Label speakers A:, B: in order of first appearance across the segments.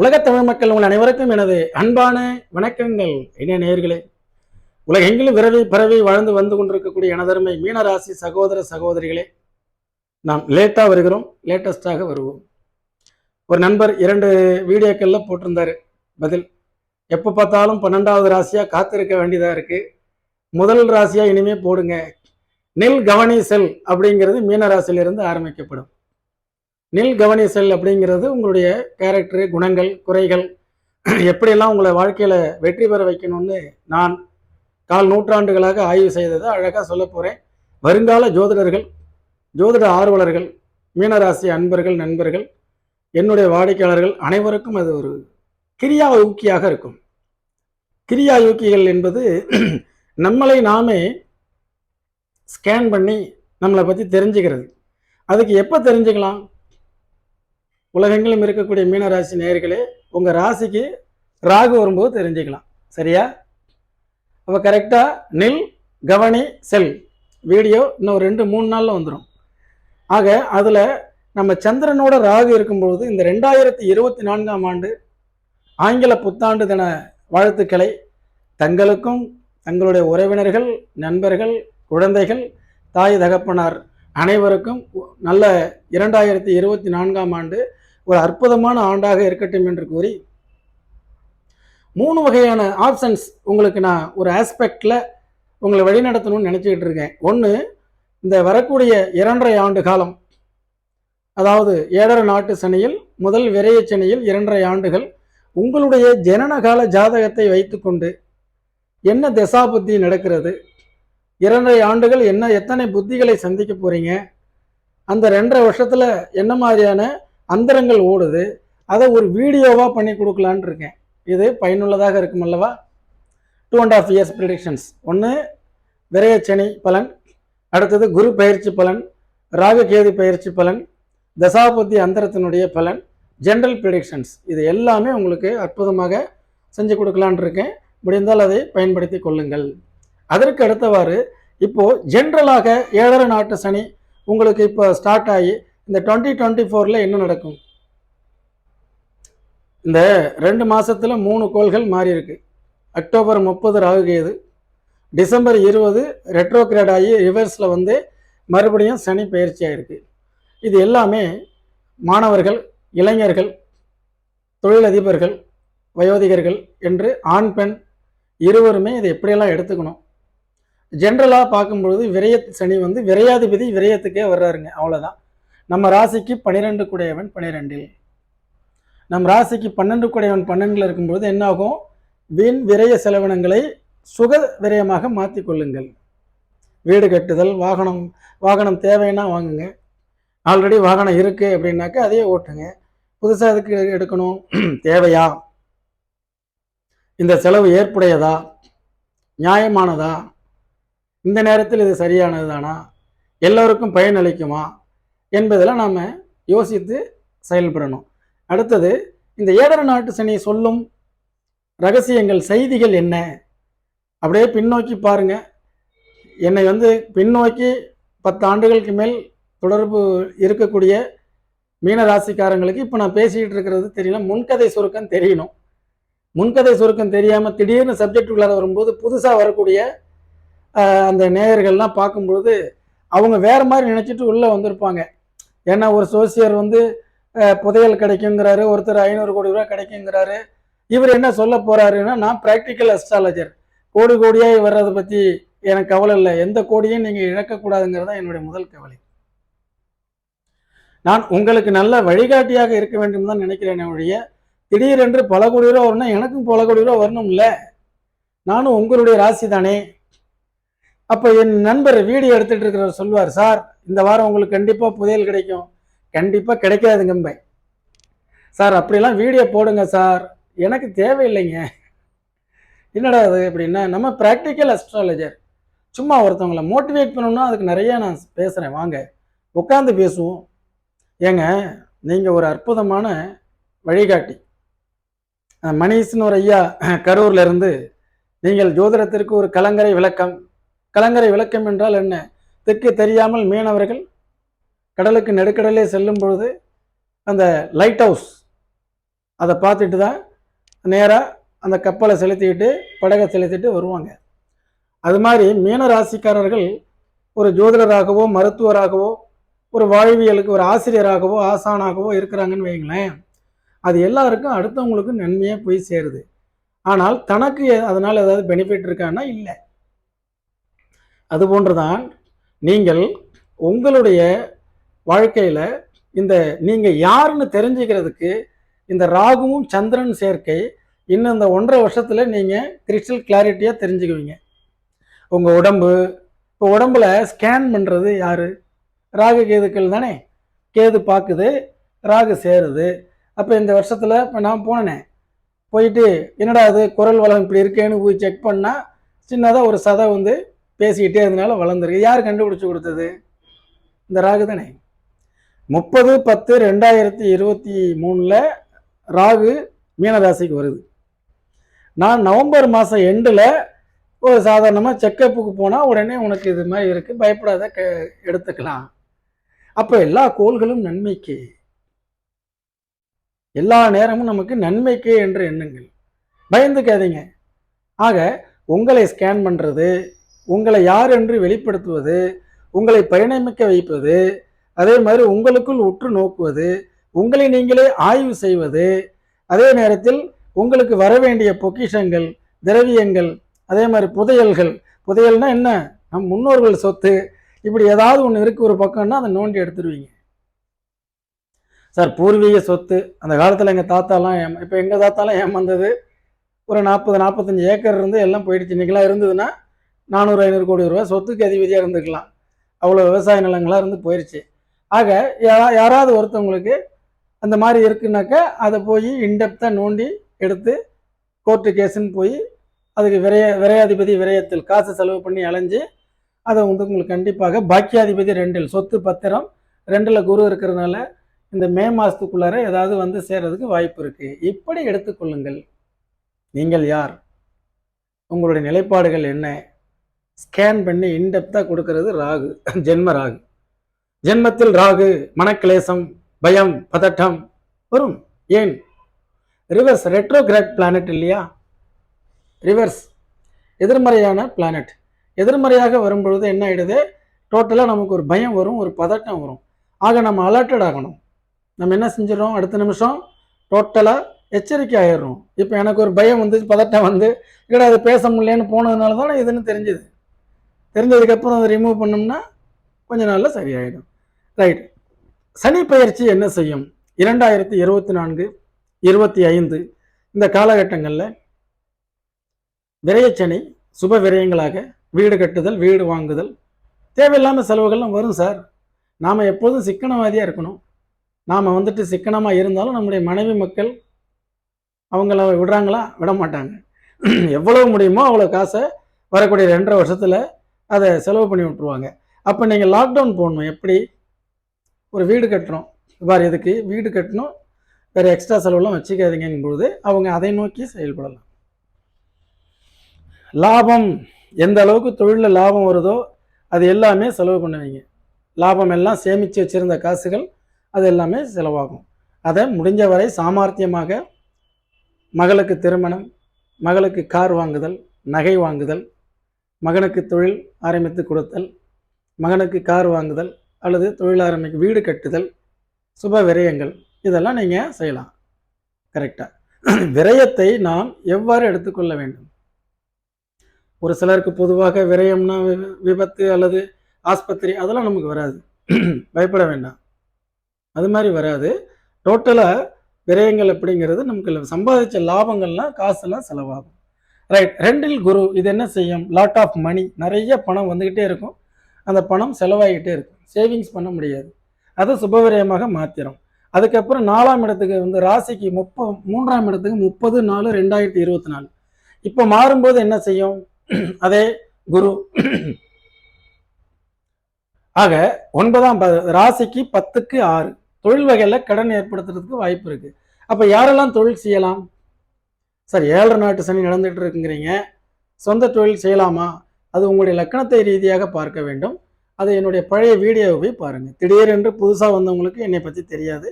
A: உலகத் தமிழ் மக்கள் உங்கள் அனைவருக்கும் எனது அன்பான வணக்கங்கள். இணைய நேயர்களே உலகெங்கிலும் விரவி பரவி வாழ்ந்து வந்து கொண்டிருக்கக்கூடிய எனதருமை மீனராசி சகோதர சகோதரிகளே நாம் லேட்டாக வருகிறோம் லேட்டஸ்டாக வருவோம். ஒரு நண்பர் இரண்டு வீடியோக்களில் போட்டிருந்தாரு பதில் எப்போ பார்த்தாலும் பன்னெண்டாவது ராசியாக காத்திருக்க வேண்டியதாக இருக்குது முதல் ராசியாக இனிமேல் போடுங்க. நெல் கவனி செல் அப்படிங்கிறது மீனராசியிலிருந்து ஆரம்பிக்கப்படும். நில் கவனி செல் அப்படிங்கிறது உங்களுடைய கேரக்டரு குணங்கள் குறைகள். எப்படியெல்லாம் உங்களை வாழ்க்கையில் வெற்றி பெற வைக்கணும்னு நான் கால் நூற்றாண்டுகளாக ஆய்வு செய்ததை அழகாக சொல்ல போகிறேன் வருங்கால ஜோதிடர்கள் ஜோதிட ஆர்வலர்கள் மீனராசி அன்பர்கள் நண்பர்கள் என்னுடைய வாடிக்கையாளர்கள் அனைவருக்கும் அது ஒரு கிரியா யூக்கியாக இருக்கும். கிரியா யூக்கிகள் என்பது நம்மளை நாமே ஸ்கேன் பண்ணி நம்மளை பற்றி தெரிஞ்சுக்கிறது. அதுக்கு எப்போ தெரிஞ்சுக்கலாம்? உலகங்களும் இருக்கக்கூடிய மீனராசி நேர்களே உங்கள் ராசிக்கு ராகு வரும்போது தெரிஞ்சுக்கலாம். சரியா? அப்போ கரெக்டாக நில் கவனி செல். வீடியோ இன்னும் ரெண்டு மூணு நாளில் வந்துடும் ஆக அதில் நம்ம சந்திரனோட ராகு இருக்கும்பொழுது இந்த ரெண்டாயிரத்தி இருபத்தி நான்காம் ஆண்டு ஆங்கில புத்தாண்டு தின வாழ்த்துக்களை தங்களுக்கும் தங்களுடைய உறவினர்கள் நண்பர்கள் குழந்தைகள் தாய் தகப்பனார் அனைவருக்கும் நல்ல இரண்டாயிரத்தி இருபத்தி நான்காம் ஆண்டு ஒரு அற்புதமான ஆண்டாக இருக்கட்டும் என்று கூறி மூணு வகையான ஆப்ஷன்ஸ் உங்களுக்கு நான் ஒரு ஆஸ்பெக்டில் உங்களை வழிநடத்தணும்னு நினச்சிக்கிட்டு இருக்கேன். ஒன்று இந்த வரக்கூடிய இரண்டரை ஆண்டு காலம் அதாவது ஏழரை நாட்டு சனியில் முதல் விரைய சனியில் இரண்டரை ஆண்டுகள் உங்களுடைய ஜனனகால ஜாதகத்தை வைத்துக்கொண்டு என்ன தசாபுத்தி நடக்கிறது இரண்டரை ஆண்டுகள் என்ன எத்தனை புத்திகளை சந்திக்க போகிறீங்க அந்த ரெண்டரை வருஷத்தில் என்ன மாதிரியான அந்தரங்கள் ஓடுது. அதை ஒரு வீடியோவாக பண்ணி கொடுக்கலான்னு இருக்கேன். இது பயனுள்ளதாக இருக்கும் அல்லவா? Two and half years predictions ஒன்று விரயச்சனி பலன். அடுத்தது குரு பயிற்சி பலன். ராககேது பயிற்சி பலன். தசாபதி அந்தரத்தினுடைய பலன். ஜென்ரல் ப்ரிடிக்ஷன்ஸ் இது எல்லாமே உங்களுக்கு அற்புதமாக செஞ்சு கொடுக்கலான் இருக்கேன். முடிந்தால் அதை பயன்படுத்தி கொள்ளுங்கள். அதற்கு அடுத்தவாறு இப்போது ஜென்ரலாக ஏழரை நாட்டு சனி உங்களுக்கு இப்போ ஸ்டார்ட் ஆகி இந்த டுவெண்ட்டி டுவெண்ட்டி ஃபோரில் என்ன நடக்கும்? இந்த ரெண்டு மாதத்தில் மூணு கோள்கள் மாறி இருக்கு அக்டோபர் முப்பது ராகுகேது டிசம்பர் இருபது ரெட்ரோகிரேட் ஆகி ரிவர்ஸில் வந்து மறுபடியும் சனி பயிற்சி ஆயிருக்கு. இது எல்லாமே மாணவர்கள் இளைஞர்கள் தொழிலதிபர்கள் வயோதிகர்கள் என்று ஆண் பெண் இருவருமே இதை எப்படியெல்லாம் எடுத்துக்கணும்? ஜென்ரலாக பார்க்கும்பொழுது விரய சனி வந்து விரையாதிபதி விரயத்துக்கே வர்றாருங்க. அவ்வளோதான் நம்ம ராசிக்கு பன்னிரெண்டு குடையவன் பன்னிரெண்டில் நம் ராசிக்கு பன்னெண்டு குடையவன் பன்னெண்டில் இருக்கும்பொழுது என்னாகும்? வீண் விரய செலவினங்களை சுக விரயமாக மாற்றி கொள்ளுங்கள். வீடு கட்டுதல் வாகனம் வாகனம் தேவைன்னா வாங்குங்க. ஆல்ரெடி வாகனம் இருக்குது அப்படின்னாக்கா அதையே ஓட்டுங்க. புதுசாக அதுக்கு எடுக்கணும்? தேவையா? இந்த செலவு ஏற்புடையதா? நியாயமானதா? இந்த நேரத்தில் இது சரியானது தானா எல்லோருக்கும் பயனளிக்குமா? என்பதெல்லாம் நாம் யோசித்து செயல்படணும். அடுத்தது இந்த ஏதர நாட்டு சனி சொல்லும் ரகசியங்கள் செய்திகள் என்ன? அப்படியே பின்னோக்கி பாருங்க. என்னை வந்து பின்னோக்கி பத்து ஆண்டுகளுக்கு மேல் தொடர்பு இருக்கக்கூடிய மீன ராசிக்காரங்களுக்கு இப்போ நான் பேசிக்கிட்டு இருக்கிறது தெரியல. முன்கதை சுருக்கம் தெரியணும். முன்கதை சுருக்கம் தெரியாமல் திடீர்னு சப்ஜெக்டுக்குள்ளார வரும்போது புதுசாக வரக்கூடிய அந்த நேயர்கள்லாம் பார்க்கும்பொழுது அவங்க வேறு மாதிரி நினச்சிட்டு உள்ளே வந்திருப்பாங்க. ஏன்னா ஒரு சோசியர் வந்து புதையல் கிடைக்குங்கிறாரு ஒருத்தர் ஐநூறு கோடி ரூபா கிடைக்குங்கிறாரு. இவர் என்ன சொல்ல போறாருன்னா நான் ப்ராக்டிக்கல் அஸ்ட்ராலஜர் கோடி கோடியாக வர்றதை பற்றி எனக்கு கவலை இல்லை. எந்த கோடியும் நீங்கள் இழக்கக்கூடாதுங்கிறது தான் என்னுடைய முதல் கவலை. நான் உங்களுக்கு நல்ல வழிகாட்டியாக இருக்க வேண்டும் தான் நினைக்கிறேன் ஒழிய திடீரென்று பல கோடி ரூபா வரணும் எனக்கும் பல கோடி ரூபா வரணும்ல? நானும் உங்களுடைய ராசி தானே அப்போ என் நண்பர் வீடியோ எடுத்துகிட்டு இருக்கிறவர் சொல்வார் சார் இந்த வாரம் உங்களுக்கு கண்டிப்பாக புதையல் கிடைக்கும். கண்டிப்பாக கிடைக்காதுங்கம்பை சார் அப்படிலாம் வீடியோ போடுங்க சார். எனக்கு தேவையில்லைங்க. என்னடா அது அப்படின்னா நம்ம ப்ராக்டிக்கல் அஸ்ட்ராலஜர் சும்மா ஒருத்தவங்களை மோட்டிவேட் பண்ணணும்னா அதுக்கு நிறைய நான் பேசுகிறேன் வாங்க உட்காந்து பேசுவோம். ஏங்க நீங்கள் ஒரு அற்புதமான வழிகாட்டி. மணீஷ்னு ஒரு ஐயா கரூர்லேருந்து நீங்கள் ஜோதிடத்திற்கு ஒரு கலங்கரை விளக்கம். கலங்கரை விளக்கம் என்றால் என்ன? தெற்கு தெரியாமல் மீனவர்கள் கடலுக்கு நெடுக்கடலே செல்லும் பொழுது அந்த லைட் ஹவுஸ் அதை பார்த்துட்டு தான் நேராக அந்த கப்பலை செலுத்திக்கிட்டு படகை செலுத்திட்டு வருவாங்க. அது மாதிரி மீன ராசிக்காரர்கள் ஒரு ஜோதிடராகவோ மருத்துவராகவோ ஒரு வாழ்வியலுக்கு ஒரு ஆசிரியராகவோ ஆசானாகவோ இருக்கிறாங்கன்னு வைங்களேன் அது எல்லாருக்கும் அடுத்தவங்களுக்கும் நன்மையாக போய் சேருது. ஆனால் தனக்கு அதனால் ஏதாவது பெனிஃபிட் இருக்கான்னா இல்லை. அது போன்றுதான் நீங்கள் உங்களுடைய வாழ்க்கையில் இந்த நீங்கள் யாருன்னு தெரிஞ்சுக்கிறதுக்கு இந்த ராகுவும் சந்திரன் சேர்க்கை இன்னும் இந்த ஒன்றரை வருஷத்தில் நீங்கள் கிறிஸ்டல் கிளாரிட்டியாக தெரிஞ்சுக்குவீங்க. உங்கள் உடம்பு இப்போ உடம்புல ஸ்கேன் பண்ணுறது யார்? ராகு கேதுக்கள் தானே? கேது பார்க்குது ராகு சேருது. அப்போ இந்த வருஷத்தில் இப்போ நான் போனேனே போயிட்டு என்னடா அது குரல் வளம் இப்படி இருக்கேன்னு போய் செக் பண்ணால் சின்னதாக ஒரு சதை வந்து பேசிக்கிட்டே இருந்தனால வளர்ந்துருக்கு. யார் கண்டுபிடிச்சி கொடுத்தது? இந்த ராகு தானே. முப்பது பத்து ரெண்டாயிரத்தி இருபத்தி மூணில் ராகு மீனராசிக்கு வருது. நான் நவம்பர் மாதம் எண்டில் ஒரு சாதாரணமாக செக்கப்புக்கு போனால் உடனே உனக்கு இது மாதிரி இருக்குது பயப்படாத க எடுத்துக்கலாம். அப்போ எல்லா கோள்களும் நன்மைக்கு. எல்லா நேரமும் நமக்கு நன்மைக்கு என்று எண்ணுங்கள். பயந்துக்காதீங்க. ஆக உங்களை ஸ்கேன் பண்ணுறது உங்களை யார் என்று வெளிப்படுத்துவது உங்களை பயணமிக்க வைப்பது அதே மாதிரி உங்களுக்குள் உற்று நோக்குவது உங்களை நீங்களே ஆய்வு செய்வது அதே நேரத்தில் உங்களுக்கு வர வேண்டிய பொக்கிஷங்கள் திரவியங்கள் அதே மாதிரி புதையல்கள். புதையல்னா என்ன? நம் முன்னோர்கள் சொத்து. இப்படி ஏதாவது ஒன்று இருக்குது ஒரு பக்கம்னா அதை நோண்டி எடுத்துருவீங்க. சார் பூர்வீக சொத்து. அந்த காலத்தில் எங்கள் தாத்தாலாம் ஏம் இப்போ எங்கள் தாத்தாலாம் ஏமாந்தது? ஒரு நாற்பது நாற்பத்தஞ்சு ஏக்கர் இருந்து எல்லாம் போயிடுச்சு. இன்றைக்கெல்லாம் இருந்ததுன்னா நானூறு ஐநூறு கோடி ரூபா சொத்துக்கு அதிபதியாக இருந்துக்கலாம் அவ்வளோ விவசாய நிலங்களாக இருந்து போயிடுச்சு ஆக யா- யாராவது ஒருத்தவங்களுக்கு அந்த மாதிரி இருக்குனாக்கா அதை போய் இன்டெப்த்தாக நோண்டி எடுத்து கோர்ட்டு கேஸுன்னு போய் அதுக்கு விரைய விரையாதிபதி விரயத்தில் காசு செலவு பண்ணி அலைஞ்சு அதை வந்து உங்களுக்கு கண்டிப்பாக பாக்கியாதிபதி ரெண்டில் சொத்து பத்திரம் ரெண்டில் குரு இருக்கிறதுனால இந்த மே மாதத்துக்குள்ளார ஏதாவது வந்து சேர்றதுக்கு வாய்ப்பு இருக்குது இப்படி எடுத்துக்கொள்ளுங்கள் நீங்கள் யார்? உங்களுடைய நிலைப்பாடுகள் என்ன? ஸ்கேன் பண்ணி இன்டெப்த்தாக கொடுக்கறது ராகு ஜென்ம ராகு. ஜென்மத்தில் ராகு மனக்கிளேசம் பயம் பதட்டம் வரும். ஏன்? ரிவர்ஸ் ரெட்ரோகிராட் பிளானட் இல்லையா? ரிவர்ஸ் எதிர்மறையான பிளானட் எதிர்மறையாக வரும்பொழுது என்ன ஆகிடுது டோட்டலாக நமக்கு ஒரு பயம் வரும் ஒரு பதட்டம் வரும். ஆக நம்ம அலர்ட்டட் ஆகணும். நம்ம என்ன செஞ்சிடறோம்? அடுத்த நிமிஷம் டோட்டலாக எச்சரிக்கை ஆயிடுறோம். இப்போ எனக்கு ஒரு பயம் வந்து பதட்டம் வந்து இல்லைடா அது பேச முடியலன்னு போனதுனால தான் இதுன்னு தெரிஞ்சுது. தெரிஞ்சதுக்கப்புறம் அதை ரிமூவ் பண்ணோம்னா கொஞ்ச நாளில் சரியாயிடும். ரைட் சனி பயிற்சி என்ன செய்யும்? இரண்டாயிரத்தி இருபத்தி நான்கு இருபத்தி ஐந்து இந்த காலகட்டங்களில் விரயச்சனி சுப விரயங்களாக வீடு கட்டுதல் வீடு வாங்குதல் தேவையில்லாமல் செலவுகள்லாம் வரும் சார். நாம் எப்போதும் சிக்கனவாதியாக இருக்கணும். நாம் வந்துட்டு சிக்கனமாக இருந்தாலும் நம்முடைய மனைவி மக்கள் அவங்கள விடுறாங்களா? விட மாட்டாங்க எவ்வளவு முடியுமோ அவ்வளோ காசை வரக்கூடிய ரெண்டரை வருஷத்தில் அதை செலவு பண்ணி விட்ருவாங்க அப்போ நீங்கள் லாக்டவுன் போடணும். எப்படி? ஒரு வீடு கட்டுறோம் வேறு இதுக்கு வீடு கட்டணும். வேறு எக்ஸ்ட்ரா செலவுலாம் வச்சுக்காதீங்கும்பொழுது அவங்க அதை நோக்கி செயல்படலாம். லாபம். எந்த அளவுக்கு தொழிலில் லாபம் வருதோ அது எல்லாமே செலவு பண்ணுவீங்க. லாபம் எல்லாம் சேமித்து வச்சுருந்த காசுகள் அது எல்லாமே செலவாகும். அதை முடிஞ்ச வரை சாமர்த்தியமாக மகளுக்கு திருமணம் மகளுக்கு கார் வாங்குதல் நகை வாங்குதல் மகனுக்கு தொழில் ஆரம்பித்து கொடுத்தல் மகனுக்கு கார் வாங்குதல் அல்லது தொழில் ஆரம்பிக்க வீடு கட்டுதல் சுப விரயங்கள் இதெல்லாம் நீங்கள் செய்யலாம். கரெக்டாக விரயத்தை நாம் எவ்வாறு எடுத்துக்கொள்ள வேண்டும்? ஒரு சிலருக்கு பொதுவாக விரயம்னா வி- விபத்து அல்லது ஆஸ்பத்திரி அதெல்லாம் நமக்கு வராது. பயப்பட வேண்டாம். அது மாதிரி வராது. டோட்டலாக விரயங்கள் அப்படிங்கிறது நமக்கு சம்பாதிச்ச லாபங்கள்லாம் காசுலாம் செலவாகும். ரைட் ரெண்டில் குரு இது என்ன செய்யும்? லாட் ஆஃப் மணி நிறைய பணம் வந்துக்கிட்டே இருக்கும். அந்த பணம் செலவாகிட்டே இருக்கும். சேவிங்ஸ் பண்ண முடியாது. அதை சுபவிரயமாக மாத்திரும். அதுக்கப்புறம் நாலாம் இடத்துக்கு வந்து ராசிக்கு முப்ப மூன்றாம் இடத்துக்கு முப்பது நாலு ரெண்டாயிரத்தி இருபத்தி நாலு. இப்போ மாறும்போது என்ன செய்யும்? அதே குரு. ஆக ஒன்பதாம் ப- ராசிக்கு பத்துக்கு ஆறு. தொழில் வகையில் கடன் ஏற்படுத்துறதுக்கு வாய்ப்பு இருக்குது அப்போ யாரெல்லாம் தொழில் செய்யலாம்? சார் ஏழரை நாட்டு சனி நடந்துகிட்டு இருக்குங்கிறீங்க. சொந்த தொழில் செய்யலாமா? அது உங்களுடைய லக்கணத்தை ரீதியாக பார்க்க வேண்டும். அது என்னுடைய பழைய வீடியோவை போய் பாருங்கள் திடீரென்று புதுசாக வந்தவங்களுக்கு என்னை பற்றி தெரியாது.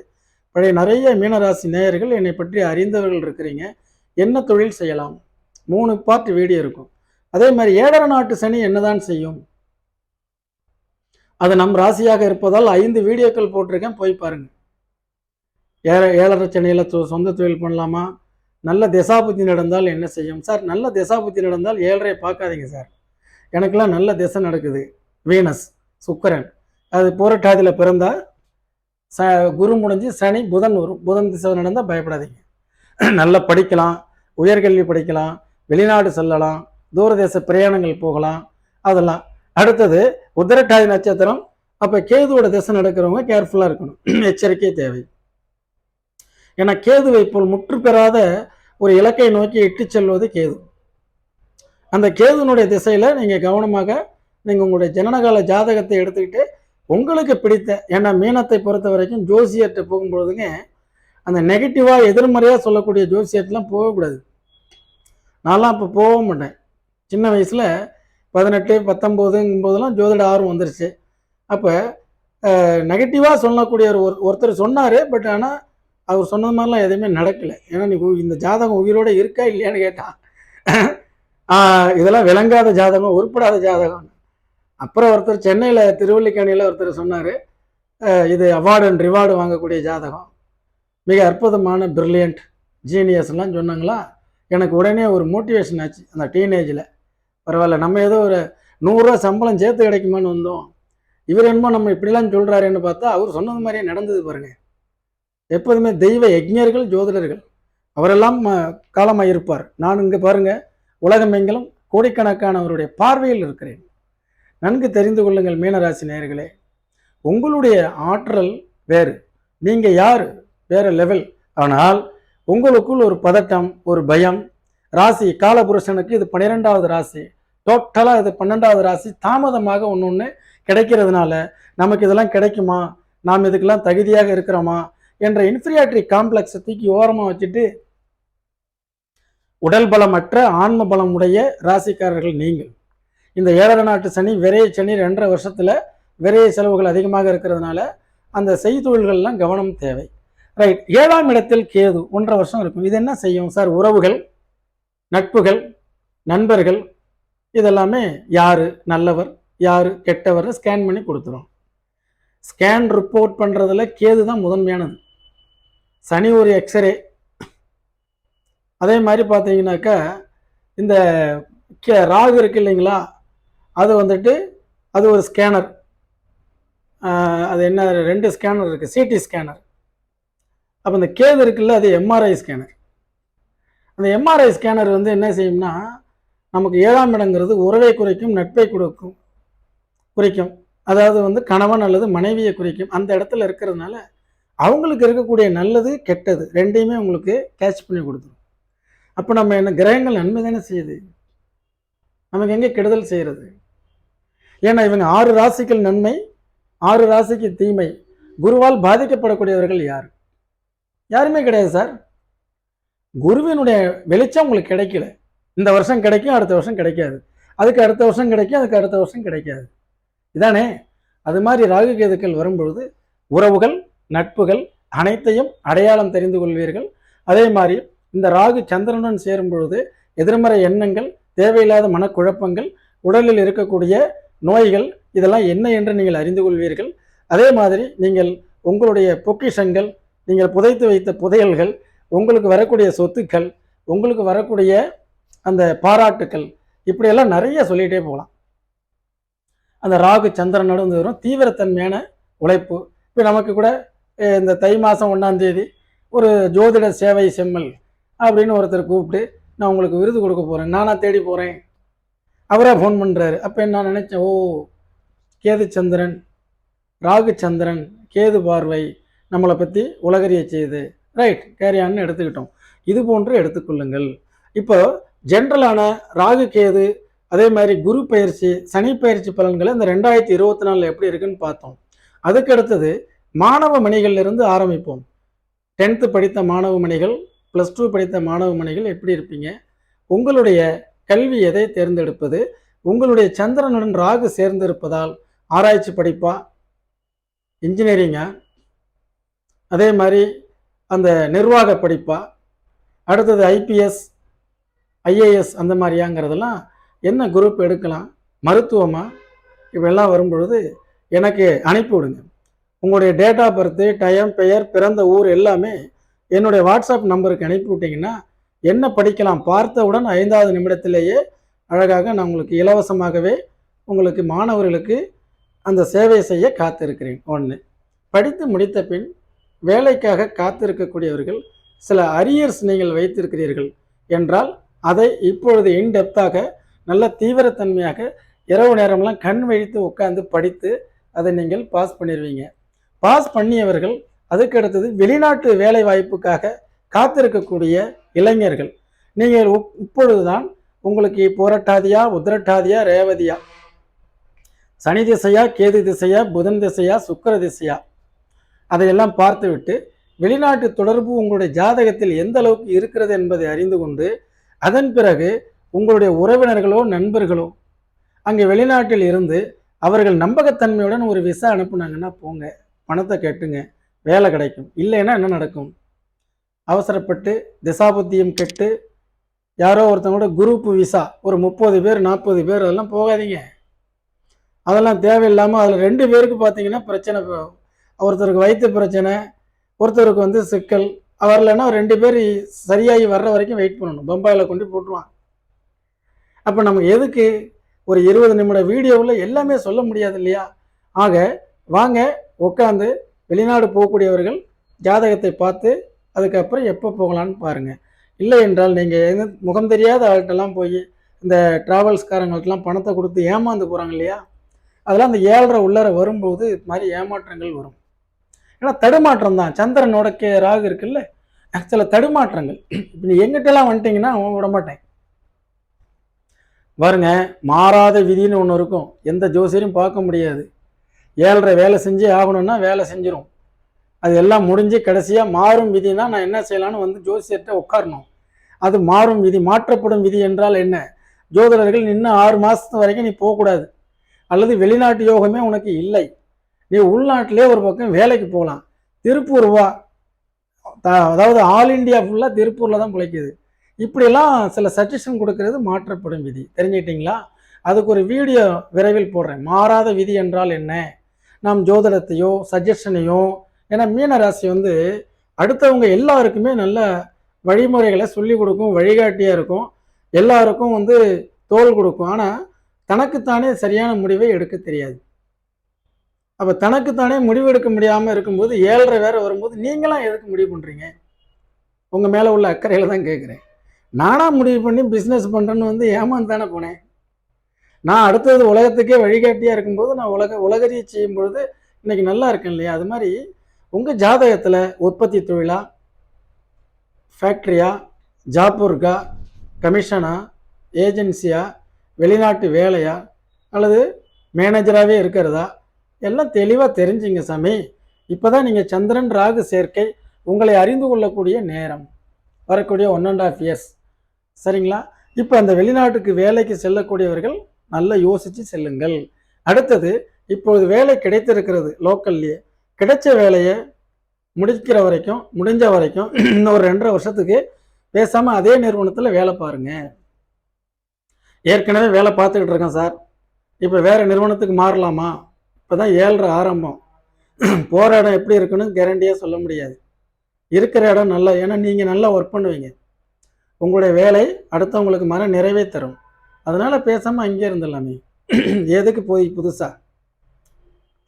A: பழைய நிறைய மீனராசி நேயர்கள் என்னை பற்றி அறிந்தவர்கள் இருக்கிறீங்க. என்ன தொழில் செய்யலாம்? மூணு பார்ட் வீடியோ இருக்கும். அதே மாதிரி ஏழரை நாட்டு சனி என்னதான் செய்யும்? அது நம் ராசியாக இருப்பதால் ஐந்து வீடியோக்கள் போட்டிருக்கேன். போய் பாருங்கள் ஏழ ஏழரை சனியில் சொந்த தொழில் பண்ணலாமா? நல்ல திசாபுத்தி நடந்தால் என்ன செய்யும்? சார் நல்ல திசாபுத்தி நடந்தால் ஏழரை பார்க்காதீங்க சார். எனக்கெல்லாம் நல்ல திசை நடக்குது. வீனஸ் சுக்கரன். அது போராட்டாதியில் பிறந்தா ச குரு முடிஞ்சு சனி புதன் வரும். புதன் திசை நடந்தால் பயப்படாதீங்க. நல்லா படிக்கலாம். உயர்கல்வி படிக்கலாம். வெளிநாடு செல்லலாம். தூரதேச பிரயாணங்கள் போகலாம். அதெல்லாம். அடுத்தது உத்தரட்டாதி நட்சத்திரம். அப்போ கேதுவோட திசை நடக்கிறவங்க கேர்ஃபுல்லாக இருக்கணும். எச்சரிக்கை தேவை. என கேதுவை போல் முற்று பெறாத ஒரு இலக்கை நோக்கி இட்டு செல்வது கேது. அந்த கேதுனுடைய திசையில் நீங்கள் கவனமாக நீங்கள் உங்களுடைய ஜனனகால ஜாதகத்தை எடுத்துக்கிட்டு உங்களுக்கு பிடித்த ஏன்னா மீனத்தை பொறுத்த வரைக்கும் ஜோசியர்கிட்ட போகும்பொழுதுங்க அந்த நெகட்டிவாக எதிர்மறையாக சொல்லக்கூடிய ஜோசியர்ட்டெலாம் போகக்கூடாது. நான்லாம் இப்போ போக மாட்டேன். சின்ன வயசில் பதினெட்டு பத்தொம்போதுங்கும் போதெல்லாம் ஜோதிட ஆர்வம் வந்துருச்சு. அப்போ நெகட்டிவாக சொல்லக்கூடிய ஒரு ஒருத்தர் சொன்னார் பட் ஆனால் அவர் சொன்னது மாதிரிலாம் எதுவுமே நடக்கலை. ஏன்னா நீ உ- இந்த ஜாதகம் உயிரோட இருக்கா இல்லையான்னு கேட்டான் இதெல்லாம் விளங்காத ஜாதகம் உருப்படாத ஜாதகம். அப்புறம் ஒருத்தர் சென்னையில் திருவல்லிக்கேணியில் ஒருத்தர் சொன்னார் இது அவார்டு அண்ட் ரிவார்டு வாங்கக்கூடிய ஜாதகம். மிக அற்புதமான பிரில்லியண்ட் ஜீனியஸ்லாம் சொன்னாங்களா எனக்கு உடனே ஒரு மோட்டிவேஷன் ஆச்சு அந்த டீனேஜில் பரவாயில்ல நம்ம ஏதோ ஒரு நூறுரூவா சம்பளம் சேர்த்து கிடைக்குமான்னு வந்தோம். இவர் என்னமோ நம்ம இப்படிலாம் சொல்கிறாருன்னு பார்த்தா அவர் சொன்னது மாதிரியே நடந்தது பாருங்க. எப்போதுமே தெய்வ யஜ்ஞர்கள் ஜோதிடர்கள் அவரெல்லாம் ம- காலமாக இருப்பார் நான் இங்கே பாருங்க உலகமெங்கிலும் கோடிக்கணக்கானவருடைய பார்வையில் இருக்கிறேன். நன்கு தெரிந்து கொள்ளுங்கள் மீனராசி நேயர்களே. உங்களுடைய ஆற்றல் வேறு. நீங்கள் யார்? வேறு லெவல் ஆனால் உங்களுக்குள் ஒரு பதட்டம் ஒரு பயம். ராசி காலபுருஷனுக்கு இது பன்னிரெண்டாவது ராசி. டோட்டலாக இது பன்னெண்டாவது ராசி. தாமதமாக ஒன்று ஒன்று கிடைக்கிறதுனால நமக்கு இதெல்லாம் கிடைக்குமா? நாம் இதுக்கெல்லாம் தகுதியாக இருக்கிறோமா? என்ற இன்ஃபீரியாரிட்டி காம்ப்ளெக்ஸை தூக்கி ஓரமாக வச்சுட்டு உடல் பலமற்ற ஆன்ம பலம் உடைய ராசிக்காரர்கள் நீங்கள். இந்த ஏழரை நாட்டு சனி விரைய சனி ரெண்டரை வருஷத்தில் விரைய செலவுகள் அதிகமாக இருக்கிறதுனால அந்த செய்தொழில்கள்லாம் கவனம் தேவை. ரைட் ஏழாம் இடத்தில் கேது ஒன்றரை வருஷம் இருக்கும். இது என்ன செய்யும்? சார் உறவுகள் நட்புகள் நண்பர்கள் இதெல்லாமே யார் நல்லவர் யார் கெட்டவர் ஸ்கேன் பண்ணி கொடுத்துரும். ஸ்கேன் ரிப்போர்ட் பண்ணுறதுல கேது தான் முதன்மையானது. சனி ஒரு எக்ஸ்ரே அதே மாதிரி பார்த்தீங்கன்னாக்கா இந்த கே ராகு இருக்கு இல்லைங்களா? அது வந்துட்டு அது ஒரு ஸ்கேனர் அது என்ன ரெண்டு ஸ்கேனர் இருக்குது சிடி ஸ்கேனர் அப்போ இந்த கேது இருக்குல்ல அது எம்ஆர்ஐ ஸ்கேனர் அந்த எம்ஆர்ஐ ஸ்கேனர் வந்து என்ன செய்யும்னா நமக்கு ஏழாம் இடங்கிறது உறவை குறைக்கும் நட்பை கொடுக்கும் குறிக்கும். அதாவது வந்து கணவன் அல்லது மனைவியை குறிக்கும். அந்த இடத்துல இருக்கிறதுனால அவங்களுக்கு இருக்கக்கூடிய நல்லது கெட்டது ரெண்டையுமே உங்களுக்கு கேட்ச் பண்ணி கொடுத்துரும். அப்போ நம்ம என்ன கிரகங்கள் நன்மை தானே செய்யுது? நமக்கு எங்கே கெடுதல் செய்கிறது ஏன்னா இவங்க ஆறு ராசிகள் நன்மை ஆறு ராசிக்கு தீமை. குருவால் பாதிக்கப்படக்கூடியவர்கள் யார்? யாருமே கிடையாது சார். குருவினுடைய வெளிச்சம் உங்களுக்கு கிடைக்கல. இந்த வருஷம் கிடைக்கும் அடுத்த வருஷம் கிடைக்காது. அதுக்கு அடுத்த வருஷம் கிடைக்கும் அதுக்கு அடுத்த வருஷம் கிடைக்காது. இதானே? அது மாதிரி ராகு கேதுக்கள் வரும்பொழுது உறவுகள் நட்புகள் அனைத்தையும் அடையாளம் தெரிந்து கொள்வீர்கள். அதே மாதிரி இந்த ராகு சந்திரனுடன் சேரும் பொழுது எதிர்மறை எண்ணங்கள் தேவையில்லாத மனக்குழப்பங்கள் உடலில் இருக்கக்கூடிய நோய்கள் இதெல்லாம் என்ன என்று நீங்கள் அறிந்து கொள்வீர்கள். அதே மாதிரி நீங்கள் உங்களுடைய பொக்கிஷங்கள் நீங்கள் புதைத்து வைத்த புதையல்கள் உங்களுக்கு வரக்கூடிய சொத்துக்கள் உங்களுக்கு வரக்கூடிய அந்த பாராட்டுக்கள் இப்படியெல்லாம் நிறைய சொல்லிகிட்டே போகலாம். அந்த ராகு சந்திரன் நடந்து வரும். தீவிரத்தன்மையான உழைப்பு. இப்போ நமக்கு கூட இந்த தை மாதம் ஒன்றாந்தேதி ஒரு ஜோதிட சேவை செம்மல் அப்படின்னு ஒருத்தர் கூப்பிட்டு நான் உங்களுக்கு விருது கொடுக்க போகிறேன் நானாக தேடி போகிறேன் அவரே ஃபோன் பண்ணுறாரு அப்போ நான் நினச்சேன் ஓ கேது சந்திரன் ராகு சந்திரன் கேது பார்வை நம்மளை பற்றி உலகறிய செய்யுது ரைட் கேரியான்னு எடுத்துக்கிட்டோம். இது போன்று எடுத்துக்கொள்ளுங்கள். இப்போ ஜென்ரலான ராகு கேது அதே மாதிரி குரு பயிற்சி சனி பயிற்சி பலன்களை இந்த ரெண்டாயிரத்தி இருபத்தி நாலில் எப்படி இருக்குன்னு பார்த்தோம். அதுக்கடுத்தது மாணவ மணிகளிலிருந்து ஆரம்பிப்போம். டென்த்து படித்த மாணவ மணிகள் ப்ளஸ் டூ படித்த மாணவ மணிகள் எப்படி இருப்பீங்க? உங்களுடைய கல்வி எதை தேர்ந்தெடுப்பது? உங்களுடைய சந்திரனுடன் ராகு சேர்ந்திருப்பதால் ஆராய்ச்சி படிப்பா? இன்ஜினியரிங்கா அதே மாதிரி அந்த நிர்வாக படிப்பா? அடுத்தது ஐபிஎஸ் ஐஏஎஸ் அந்த மாதிரியாங்கிறதெல்லாம் என்ன குரூப் எடுக்கலாம்? மருத்துவமா? இவெல்லாம் வரும்பொழுது எனக்கு அனுப்பி விடுங்க உங்களுடைய டேட் ஆஃப் பர்த்து டைம் பெயர் பிறந்த ஊர் எல்லாமே என்னுடைய வாட்ஸ்அப் நம்பருக்கு அனுப்பி விட்டிங்கன்னா என்ன படிக்கலாம் பார்த்தவுடன் ஐந்தாவது நிமிடத்திலேயே அழகாக நான் உங்களுக்கு இலவசமாகவே உங்களுக்கு மாணவர்களுக்கு அந்த சேவை செய்ய காத்திருக்கிறேன். ஒன்று படித்து முடித்த பின் வேலைக்காக காத்திருக்கக்கூடியவர்கள் சில அரியர்ஸ் நீங்கள் வைத்திருக்கிறீர்கள் என்றால் அதை இப்பொழுது இன்டெப்த்தாக நல்ல தீவிரத்தன்மையாக இரவு நேரம்லாம் கண் வழித்து உட்காந்து படித்து அதை நீங்கள் பாஸ் பண்ணிடுவீங்க பாஸ் பண்ணியவர்கள் அதுக்கு அடுத்தது வெளிநாட்டு வேலை வாய்ப்புக்காக காத்திருக்கக்கூடிய இளைஞர்கள். நீங்கள் உப்- இப்பொழுதுதான் உங்களுக்கு புரட்டாதியா உத்திரட்டாதியா ரேவதியா? சனி திசையா கேது திசையா புதன் திசையா சுக்கர திசையா? அதையெல்லாம் பார்த்துவிட்டு வெளிநாட்டு தொடர்பு உங்களுடைய ஜாதகத்தில் எந்த அளவுக்கு இருக்கிறது என்பதை அறிந்து கொண்டு அதன் பிறகு உங்களுடைய உறவினர்களோ நண்பர்களோ அங்கே வெளிநாட்டில் இருந்து அவர்கள் நம்பகத்தன்மையுடன் ஒரு விசா அனுப்புனாங்கன்னா போங்க. பணத்தை கட்டுங்க வேலை கிடைக்கும். இல்லைன்னா என்ன நடக்கும்? அவசரப்பட்டு திசாபுத்தியம் கெட்டு யாரோ ஒருத்தவங்களோட குரூப் விசா ஒரு முப்பது பேர் நாற்பது பேர் அதெல்லாம் போகாதீங்க. அதெல்லாம் தேவையில்லாமல் அதில் ரெண்டு பேருக்கு பார்த்தீங்கன்னா பிரச்சனை ஒருத்தருக்கு வயிற்று பிரச்சனை ஒருத்தருக்கு வந்து சிக்கல் வரலைன்னா ரெண்டு பேர் சரியாகி வர்ற வரைக்கும் வெயிட் பண்ணணும். பம்பாயில் கொண்டு போட்டுருவான் அப்போ நம்ம எதுக்கு ஒரு இருபது நிமிட வீடியோவில் எல்லாமே சொல்ல முடியாது இல்லையா? ஆக வாங்க உட்காந்து வெளிநாடு போகக்கூடியவர்கள் ஜாதகத்தை பார்த்து அதுக்கப்புறம் எப்போ போகலான்னு பாருங்கள் இல்லை என்றால் நீங்கள் எது முகம் தெரியாத ஆள்கிட்டலாம் போய் இந்த டிராவல்ஸ்காரங்களுக்கெல்லாம் பணத்தை கொடுத்து ஏமாந்து போகிறாங்க இல்லையா? அதெல்லாம் அந்த ஏழரை உள்ளர வரும்போது இது மாதிரி ஏமாற்றங்கள் வரும். ஏன்னா தடுமாற்றம் தான். சந்திரனோட கே ராகு இருக்குல்ல சில தடுமாற்றங்கள். இப்போ நீ எங்கிட்டலாம் வந்துட்டீங்கன்னா அவன் விட மாட்டேன். பாருங்க மாறாத விதின்னு ஒன்று இருக்கும். எந்த ஜோசியரும் பார்க்க முடியாது. ஏழரை வேலை செஞ்சு ஆகணும்னா வேலை செஞ்சிடும் அது எல்லாம் முடிஞ்சு கடைசியாக மாறும் விதினா நான் என்ன செய்யலாம்னு வந்து ஜோசியர்கிட்ட உட்காரணும். அது மாறும் விதி மாற்றப்படும் விதி என்றால் என்ன? ஜோதிடர்கள் இன்னும் ஆறு மாதத்து வரைக்கும் நீ போகக்கூடாது. அல்லது வெளிநாட்டு யோகமே உனக்கு இல்லை. நீ உள்நாட்டிலே ஒரு பக்கம் வேலைக்கு போகலாம். திருப்பூர் வா. த- அதாவது ஆல் இந்தியா ஃபுல்லாக திருப்பூரில் தான் பிழைக்குது. இப்படியெல்லாம் சில சஜஷன் கொடுக்கறது மாற்றப்படும் விதி. தெரிஞ்சுக்கிட்டீங்களா? அதுக்கு ஒரு வீடியோ விரைவில் போடுறேன். மாறாத விதி என்றால் என்ன? நாம் ஜோதிடத்தையோ சஜஷனையோ ஏன்னா மீன ராசி வந்து அடுத்தவங்க எல்லாருக்குமே நல்ல வழிமுறைகளை சொல்லி கொடுக்கும் வழிகாட்டியாக இருக்கும். எல்லாருக்கும் வந்து தோல் கொடுக்கும். ஆனால் தனக்குத்தானே சரியான முடிவை எடுக்க தெரியாது. அப்போ தனக்குத்தானே முடிவு எடுக்க முடியாமல் இருக்கும்போது ஏழரை வேற வரும்போது நீங்களாம் எதுக்கு முடிவு பண்ணுறீங்க உங்கள் மேலே உள்ள அக்கறையில் தான் கேட்குறேன் நானாக முடிவு பண்ணி பிஸ்னஸ் பண்ணுறேன்னு வந்து ஏமாந்து தானே போனேன். நான் அடுத்தது உலகத்துக்கே வழிகாட்டியாக இருக்கும்போது நான் உலக உலகறிய செய்யும் பொழுது இன்னைக்கு நல்லா இருக்கேன் இல்லையா? அது மாதிரி உங்கள் ஜாதகத்தில் உற்பத்தி தொழிலா? ஃபேக்ட்ரியா ஜாப் ஒர்க்கா கமிஷனா ஏஜென்சியா வெளிநாட்டு வேலையா? அல்லது மேனேஜராகவே இருக்கிறதா? எல்லாம் தெளிவாக தெரிஞ்சுங்க சாமி. இப்போ தான் நீங்கள் சந்திரன் ராகு சேர்க்கை உங்களை அறிந்து கொள்ளக்கூடிய நேரம். வரக்கூடிய ஒன் அண்ட் ஆஃப் இயர்ஸ் சரிங்களா? இப்போ அந்த வெளிநாட்டுக்கு வேலைக்கு செல்லக்கூடியவர்கள் நல்லா யோசித்து செல்லுங்கள். அடுத்தது இப்பொழுது வேலை கிடைத்திருக்கிறது லோக்கல்லையே கிடைச்ச வேலையை முடிக்கிற வரைக்கும் முடிஞ்ச வரைக்கும் இன்னும் ஒரு ரெண்டரை வருஷத்துக்கு பேசாமல் அதே நிறுவனத்தில் வேலை பாருங்கள் ஏற்கனவே வேலை பார்த்துக்கிட்டு இருக்கேன் சார். இப்போ வேறு நிறுவனத்துக்கு மாறலாமா? இப்போ தான் ஏழரை ஆரம்பம். போகிற இடம் எப்படி இருக்குன்னு கேரண்டியாக சொல்ல முடியாது. இருக்கிற இடம் நல்லா ஏன்னா நீங்கள் நல்லா ஒர்க் பண்ணுவீங்க. உங்களுடைய வேலை அடுத்தவங்களுக்கு மன நிறைவே தரும். அதனால் பேசாமல் அங்கேயே இருந்துடலாமே. எதுக்கு போய் புதுசாக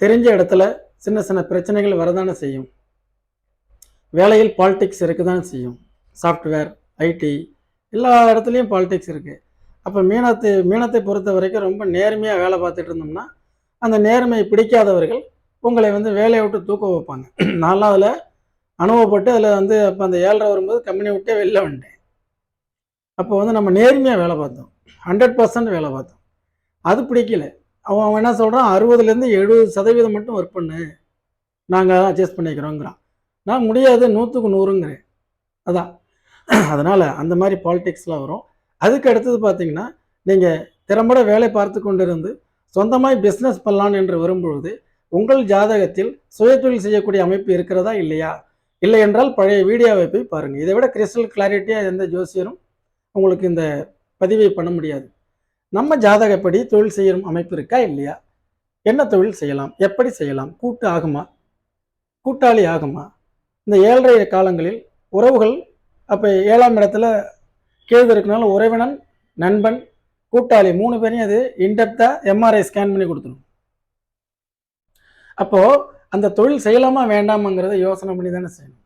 A: தெரிஞ்ச இடத்துல சின்ன சின்ன பிரச்சனைகள் வரதானே செய்யும். வேலையில் பாலிடிக்ஸ் இருக்க தானே செய்யும் சாஃப்ட்வேர் ஐடி எல்லா இடத்துலையும் பாலிடிக்ஸ் இருக்குது அப்போ மீனத்தை மீனத்தை பொறுத்த வரைக்கும் ரொம்ப நேர்மையாக வேலை பார்த்துட்டு இருந்தோம்னா அந்த நேர்மையை பிடிக்காதவர்கள் உங்களை வந்து வேலையை விட்டு தூக்க வைப்பாங்க. நான்லாம் அதில் அனுபவப்பட்டு அதில் வந்து அப்போ அந்த ஏழரை வரும்போது கம்பெனி விட்டே வெளில வந்துட்டேன். அப்போ வந்து நம்ம நேர்மையாக வேலை பார்த்தோம். ஹண்ட்ரட் பர்சன்ட் வேலை பார்த்தோம். அது பிடிக்கல. அவன் அவன் என்ன சொல்கிறான் அறுபதுலேருந்து எழுபது சதவீதம் மட்டும் ஒர்க் பண்ணு. நாங்கள் அட்ஜஸ்ட் பண்ணிக்கிறோங்கிறான். நான் முடியாது நூற்றுக்கு நூறுங்கிறேன். அதான். அதனால் அந்த மாதிரி பாலிடிக்ஸ்லாம் வரும். அதுக்கு அடுத்தது பார்த்தீங்கன்னா நீங்கள் திறம்பட வேலை பார்த்து கொண்டிருந்து சொந்தமாய் பிஸ்னஸ் பண்ணலான் என்று வரும்பொழுது உங்கள் ஜாதகத்தில் சுயதொழில் செய்யக்கூடிய அமைப்பு இருக்கிறதா இல்லையா? இல்லை என்றால் பழைய வீடியோவை போய் பாருங்கள் இதை விட கிறிஸ்டல் கிளாரிட்டியாக எந்த ஜோசியரும் உங்களுக்கு இந்த பதிவை பண்ண முடியாது. நம்ம ஜாதகப்படி தொழில் செய்யும் அமைப்பு இருக்கா இல்லையா? என்ன தொழில் செய்யலாம்? எப்படி செய்யலாம்? கூட்டு ஆகுமா? கூட்டாளி ஆகுமா? இந்த ஏழரை காலங்களில் உறவுகள் அப்போ ஏழாம் இடத்துல கேது இருக்கனால உறவினன் நண்பன் கூட்டாளி மூணு பேரையும் அது இன்டெப்த்தாக எம்ஆர்ஐ ஸ்கேன் பண்ணி கொடுத்துரும். அப்போது அந்த தொழில் செய்யலாமா வேண்டாமாங்கிறத யோசனை பண்ணி தானே செய்யணும்.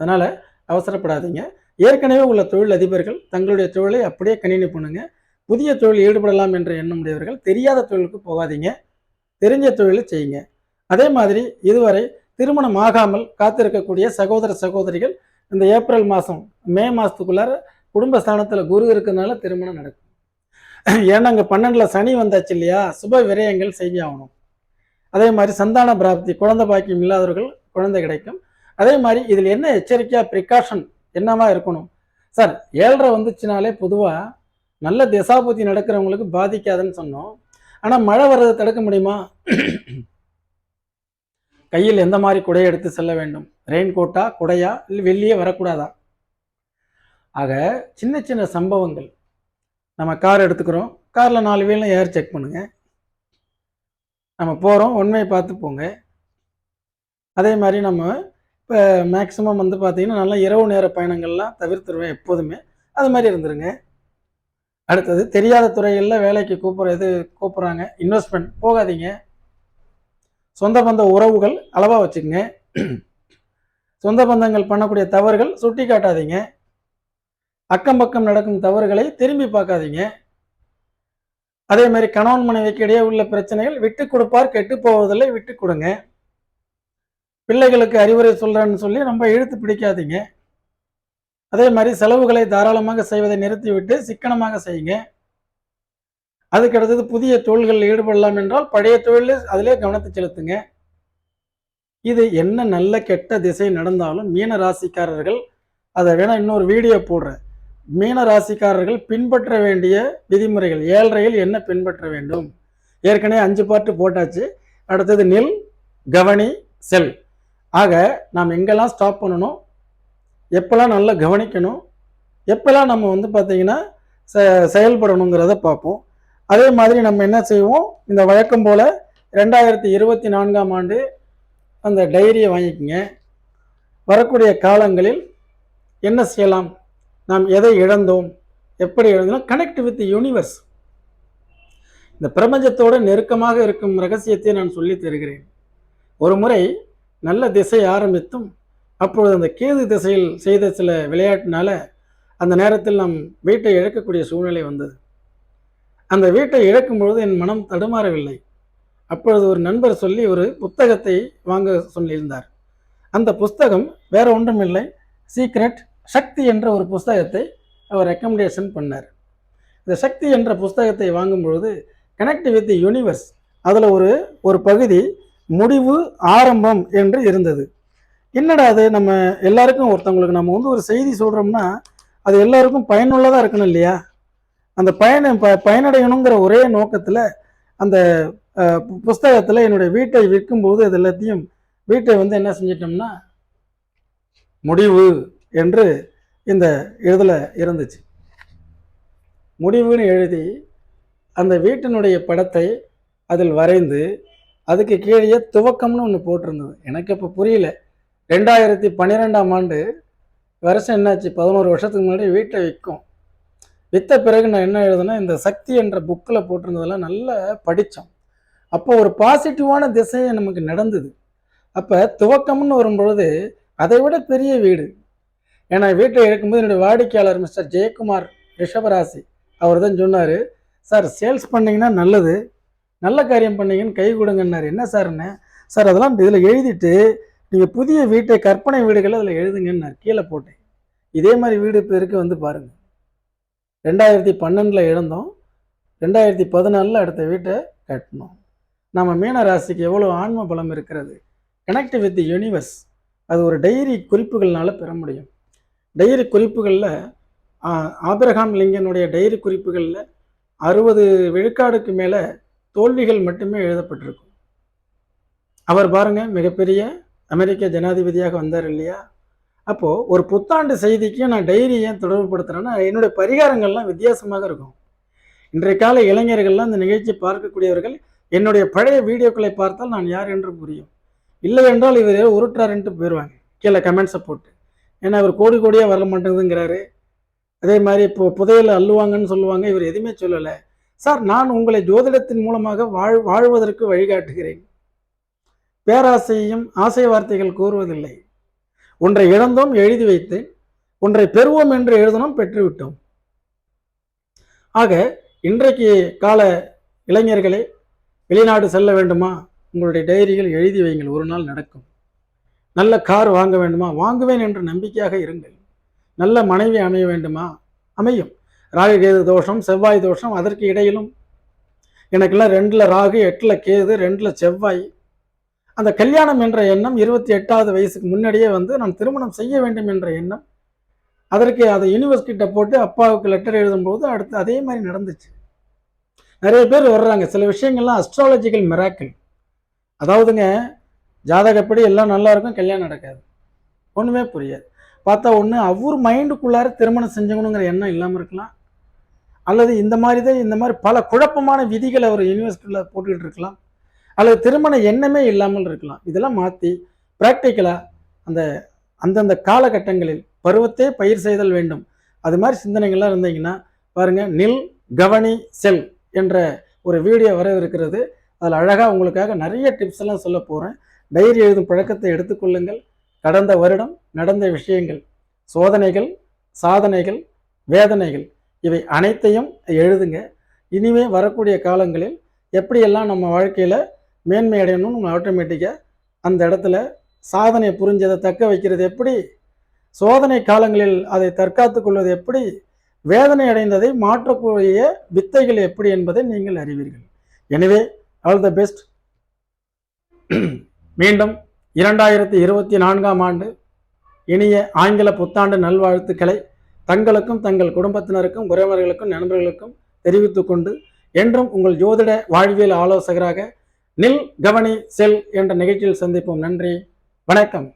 A: அதனால் அவசரப்படாதீங்க. ஏற்கனவே உள்ள தொழில் அதிபர்கள் தங்களுடைய தொழிலை அப்படியே கணினி பண்ணுங்க. புதிய தொழில் ஈடுபடலாம் என்ற எண்ணம் உடையவர்கள் தெரியாத தொழிலுக்கு போகாதீங்க. தெரிஞ்ச தொழிலை செய்யுங்க. அதே மாதிரி இதுவரை திருமணம் ஆகாமல் காத்திருக்கக்கூடிய சகோதர சகோதரிகள் இந்த ஏப்ரல் மாதம் மே மாதத்துக்குள்ளார குடும்பஸ்தானத்தில் குரு இருக்கிறதுனால திருமணம் நடக்கும். ஏன்னா அங்கே பன்னெண்டில் சனி வந்தாச்சு இல்லையா? சுப விரயங்கள் செய்ய ஆகணும். அதே மாதிரி சந்தான பிராப்தி குழந்தை பாக்கியம் இல்லாதவர்கள் குழந்தை கிடைக்கும். அதே மாதிரி இதில் என்ன எச்சரிக்கையாக ப்ரிகாஷன் என்னவா இருக்கணும்? சார் ஏழரை வந்துச்சுனாலே பொதுவாக நல்ல திசாபுத்தி நடக்கிறவங்களுக்கு பாதிக்காதுன்னு சொன்னோம். ஆனால் மழை வர்றதை தடுக்க முடியுமா? கையில் எந்த மாதிரி குடையை எடுத்து செல்ல வேண்டும்? ரெயின் கோட்டா குடையா? இல்லை வெளியே வரக்கூடாதா? ஆக சின்ன சின்ன சம்பவங்கள். நம்ம கார் எடுத்துக்கிறோம். காரில் நாலு வீலும் ஏர் செக் பண்ணுங்க. நம்ம போகிறோம் உண்மையை பார்த்து போங்க. அதே மாதிரி நம்ம இப்போ மேக்ஸிமம் வந்து பார்த்தீங்கன்னா நல்லா இரவு நேர பயணங்கள்லாம் தவிர்த்துருவேன் எப்போதுமே. அது மாதிரி இருந்துருங்க. அடுத்தது தெரியாத துறைகளில் வேலைக்கு கூப்பிட்ற இது கூப்பிட்றாங்க இன்வெஸ்ட்மெண்ட் போகாதீங்க. சொந்த பந்த உறவுகள் அளவாக வச்சுக்கோங்க. சொந்த பந்தங்கள் பண்ணக்கூடிய தவறுகள் சுட்டி காட்டாதீங்க. அக்கம் பக்கம் நடக்கும் தவறுகளை திரும்பி பார்க்காதீங்க. அதே மாதிரி கணவன் மனைவிக்கு இடையே உள்ள பிரச்சனைகள் விட்டு கொடுப்பார் கெட்டு போவதில்லை விட்டு கொடுங்க. பிள்ளைகளுக்கு அறிவுரை சொல்கிறேன்னு சொல்லி ரொம்ப இழுத்து பிடிக்காதீங்க. அதே மாதிரி செலவுகளை தாராளமாக செய்வதை நிறுத்திவிட்டு சிக்கனமாக செய்யுங்க. அதுக்கு அடுத்தது புதிய தொழில்களில் ஈடுபடலாம் என்றால் பழைய தொழிலில் அதிலே கவனத்தை செலுத்துங்க. இது என்ன நல்ல கெட்ட திசை நடந்தாலும் மீன ராசிக்காரர்கள் அதை வேணால் இன்னொரு வீடியோ போடுறேன். மீன ராசிக்காரர்கள் பின்பற்ற வேண்டிய விதிமுறைகள் ஏழரையில் என்ன பின்பற்ற வேண்டும்? ஏற்கனவே அஞ்சு பாட்டு போட்டாச்சு. அடுத்தது நில் கவனி செல். ஆக நாம் எங்கெல்லாம் ஸ்டாப் பண்ணணும்? எப்போல்லாம் நல்லா கவனிக்கணும்? எப்போல்லாம் நம்ம வந்து பார்த்திங்கன்னா செ செயல்படணுங்கிறத பார்ப்போம். அதே மாதிரி நம்ம என்ன செய்வோம்? இந்த வழக்கம் போல் ரெண்டாயிரத்தி இருபத்தி நான்காம் ஆண்டு அந்த டைரியை வாங்கிக்கோங்க. வரக்கூடிய காலங்களில் என்ன செய்யலாம்? நாம் எதை இழந்தோம்? எப்படி இழந்தோம்? கனெக்ட் வித் யூனிவர்ஸ் இந்த பிரபஞ்சத்தோடு நெருக்கமாக இருக்கும் ரகசியத்தை நான் சொல்லி தருகிறேன். ஒரு முறை நல்ல திசை ஆரம்பித்தும் அப்பொழுது அந்த கேது திசையில் செய்த சில விளையாட்டினால அந்த நேரத்தில் நாம் வீட்டை இழக்கக்கூடிய சூழ்நிலை வந்தது. அந்த வீட்டை இழக்கும் பொழுது என் மனம் தடுமாறவில்லை. அப்பொழுது ஒரு நண்பர் சொல்லி ஒரு புத்தகத்தை வாங்க சொல்லியிருந்தார். அந்த புஸ்தகம் வேற ஒன்றுமில்லை. சீக்ரெட் சக்தி என்ற ஒரு புஸ்தகத்தை அவர் ரெக்கமெண்டேஷன் பண்ணார். இந்த சக்தி என்ற புஸ்தகத்தை வாங்கும் பொழுது கனெக்ட் வித் யூனிவர்ஸ் அதில் ஒரு ஒரு பகுதி முடிவு ஆரம்பம் என்று இருந்தது. என்னடா அது? நம்ம எல்லாருக்கும் ஒருத்தவங்களுக்கு நம்ம வந்து ஒரு செய்தி சொல்கிறோம்னா அது எல்லாருக்கும் பயனுள்ளதாக இருக்கணும் இல்லையா? அந்த பயனை ப பயனடையணுங்கிற ஒரே நோக்கத்தில் அந்த புஸ்தகத்தில் என்னுடைய வீட்டை விற்கும்போது அது எல்லாத்தையும் வீட்டை வந்து என்ன செஞ்சிட்டோம்னா முடிவு என்று இந்த இதில் இருந்துச்சு. முடிவுன்னு எழுதி அந்த வீட்டினுடைய படத்தை அதில் வரைந்து அதுக்கு கீழே துவக்கம்னு ஒன்று போட்டிருந்தது. எனக்கு இப்போ புரியல. ரெண்டாயிரத்தி பன்னிரெண்டாம் ஆண்டு வருஷம் என்னாச்சு? பதினோரு வருஷத்துக்கு முன்னாடி வீட்டை விற்கும். விற்ற பிறகு நான் என்ன எழுதுனா இந்த சக்தி என்ற புக்கில் போட்டிருந்ததெல்லாம் நல்லா படித்தோம். அப்போ ஒரு பாசிட்டிவான திசையை நமக்கு நடந்தது. அப்போ துவக்கம்னு வரும்பொழுது அதை விட பெரிய வீடு. ஏன்னா வீட்டை எடுக்கும்போது என்னுடைய வாடிக்கையாளர் மிஸ்டர் ஜெயக்குமார் ரிஷபராசி. அவர் தான் சொன்னார் சார் சேல்ஸ் பண்ணிங்கன்னா நல்லது. நல்ல காரியம் பண்ணீங்கன்னு கை கொடுங்கன்னாரு. என்ன சார்ன்னு சார் அதெல்லாம் இதில் எழுதிட்டு நீங்கள் புதிய வீட்டை கற்பனை வீடுகளை அதில் எழுதுங்கன்னார். கீழே போட்டேன். இதே மாதிரி வீடு இப்போ இருக்க வந்து பாருங்கள் ரெண்டாயிரத்தி பன்னெண்டில் இழந்தோம் ரெண்டாயிரத்தி பதினாலில் அடுத்த வீட்டை கட்டினோம். நம்ம மீன ராசிக்கு எவ்வளோ ஆன்ம பலம் இருக்கிறது? கனெக்ட் வித் யூனிவர்ஸ் அது ஒரு டைரி குறிப்புகள்னால பெற முடியும். டைரி குறிப்புகளில் ஆபிரகாம் லிங்கனுடைய டைரி குறிப்புகளில் அறுபது விழுக்காடுக்கு மேலே தோல்விகள் மட்டுமே எழுதப்பட்டிருக்கும். அவர் பாருங்க மிகப்பெரிய அமெரிக்க ஜனாதிபதியாக வந்தார் இல்லையா? அப்போது ஒரு புத்தாண்டு செய்திக்கு நான் டைரி ஏன் தொடர்புபடுத்துகிறேன்னா என்னுடைய பரிகாரங்கள்லாம் வித்தியாசமாக இருக்கும். இன்றைய கால இளைஞர்கள்லாம் இந்த நிகழ்ச்சி பார்க்கக்கூடியவர்கள் என்னுடைய பழைய வீடியோக்களை பார்த்தால் நான் யார் என்று புரியும். இல்லை என்றால் இவர் உருட்டுறாருன்ட்டு போயிடுவாங்க கீழே கமெண்ட்ஸை போட்டு. ஏன்னா இவர் கோடி கோடியாக வர மாட்டேங்குதுங்கிறாரு அதே மாதிரி இப்போ புதையில் அள்ளுவாங்கன்னு சொல்லுவாங்க இவர் எதுவுமே சொல்லலை. சார் நான் உங்களை ஜோதிடத்தின் மூலமாக வாழ் வாழ்வதற்கு வழிகாட்டுகிறேன். பேராசையும் ஆசை வார்த்தைகள் கூறுவதில்லை. ஒன்றை இழந்தோம் எழுதி வைத்தேன். ஒன்றை பெறுவோம் என்று எழுதணும் பெற்றுவிட்டோம். ஆக இன்றைக்கு கால இளைஞர்களே வெளிநாடு செல்ல வேண்டுமா? உங்களுடைய டைரிகள் எழுதி வைங்கள் ஒரு நாள் நடக்கும். நல்ல கார் வாங்க வேண்டுமா? வாங்குவேன் என்ற நம்பிக்கையாக இருங்கள். நல்ல மனைவி அமைய வேண்டுமா? அமையும். ராகு கேது தோஷம் செவ்வாய் தோஷம் அதற்கு இடையிலும் எனக்கெல்லாம் ரெண்டில் ராகு எட்டில் கேது ரெண்டில் செவ்வாய். அந்த கல்யாணம் என்ற எண்ணம் இருபத்தி எட்டாவது வயசுக்கு முன்னாடியே வந்து நான் திருமணம் செய்ய வேண்டும் என்ற எண்ணம். அதற்கு அதை யூனிவர்ஸ் கிட்ட போட்டு அப்பாவுக்கு லெட்டர் எழுதும்போது அடுத்து அதே மாதிரி நடந்துச்சு. நிறைய பேர் வர்றாங்க. சில விஷயங்கள்லாம் அஸ்ட்ராலஜிக்கல் மிராக்கிள் அதாவதுங்க ஜாதகப்படி எல்லாம் நல்லா இருக்கும் கல்யாணம் நடக்காது. ஒன்றுமே புரியாது. பார்த்தா ஒன்று அவர் மைண்டுக்குள்ளார திருமணம் செஞ்சவனுங்கிற எண்ணம் இல்லாமல் இருக்கலாம். அல்லது இந்த மாதிரி தான் இந்த மாதிரி பல குழப்பமான விதிகளை அவர் யூனிவர்சிட்டியில் போட்டுக்கிட்டு இருக்கலாம். அல்லது திருமண எண்ணமே இல்லாமல் இருக்கலாம். இதெல்லாம் மாற்றி ப்ராக்டிக்கலாக அந்த அந்தந்த காலகட்டங்களில் பருவத்தே பயிர் செய்தல் வேண்டும். அது மாதிரி சிந்தனைகள்லாம் இருந்தீங்கன்னா பாருங்கள் நில் கவனி செல் என்ற ஒரு வீடியோ வரவிருக்கிறது. அதில் அழகாக உங்களுக்காக நிறைய டிப்ஸ் எல்லாம் சொல்ல போகிறேன் டைரி எழுதும் பழக்கத்தை எடுத்துக்கொள்ளுங்கள். கடந்த வருடம் நடந்த விஷயங்கள் சோதனைகள் சாதனைகள் வேதனைகள் இவை அனைத்தையும் எழுதுங்க. இனிமே வரக்கூடிய காலங்களில் எப்படியெல்லாம் நம்ம வாழ்க்கையில் மேன்மை அடையணும்னு நம்ம ஆட்டோமேட்டிக்காக அந்த இடத்துல சாதனை புரிஞ்சதை தக்க வைக்கிறது எப்படி? சோதனை காலங்களில் அதை தற்காத்து கொள்வது எப்படி? வேதனை அடைந்ததை மாற்றக்கூடிய வித்தைகள் எப்படி என்பதை நீங்கள் அறிவீர்கள். எனவே ஆல் த பெஸ்ட் மீண்டும் இரண்டாயிரத்தி இருபத்தி நான்காம் ஆண்டு இனிய ஆங்கில புத்தாண்டு நல்வாழ்த்துக்களை தங்களுக்கும் தங்கள் குடும்பத்தினருக்கும் உறவினர்களுக்கும் நண்பர்களுக்கும் தெரிவித்து கொண்டு என்றும் உங்கள் ஜோதிட வாழ்வியல் ஆலோசகராக நில் கவனி செல் என்ற நிகழ்ச்சியில் சந்திப்போம். நன்றி. வணக்கம்.